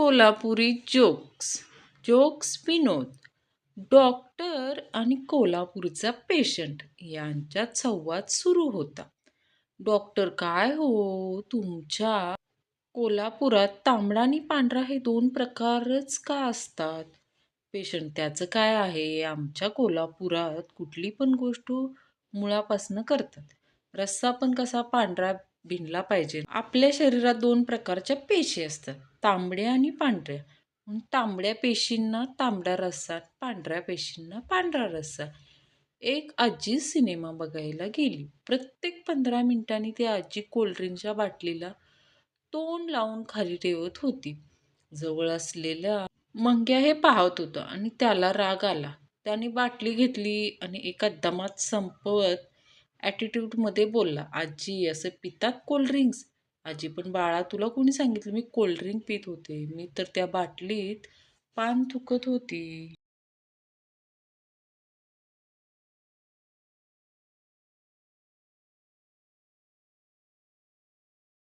Kolhapuri jokes jokes विनोद doctor आणि कोल्हापूरचा पेशंट यांच्यात संवाद सुरू होता. डॉक्टर काय हो? तुमच्या कोल्हापुरात तांबडा आणि पांढरा हे दोन प्रकारच का असतात? पेशंट त्याचं काय आहे? आमच्या कोल्हापुरात कुठली पण गोष्ट मुळापासनं करतात. रस्सा पण कसा पांढरा भिनला पाहिजे. आपल्या शरीरात दोन प्रकारच्या पेशी असतात. तांबड्या आणि पांढऱ्या. म्हणून तांबड्या पेशींना तांबडा रस्सा पांढऱ्या पेशींना पांढरा रस्सा एक आजी सिनेमा बघायला गेली. प्रत्येक पंधरा मिनिटांनी ती आजी कोल्ड्रिंकच्या बाटलीला तोंड लावून खाली ठेवत होती. जवळ असलेल्या मंग्या हे पाहत होतं आणि त्याला राग आला. त्याने बाटली घेतली आणि एका दमात संपवत ॲटिट्यूडमध्ये बोलला आजी असं पितात कोल्ड्रिंक्स आजी पण बाळा तुला कोणी सांगितलं मी कोल्ड्रिंक पित होते? मी तर त्या बाटलीत पान थुकत होती.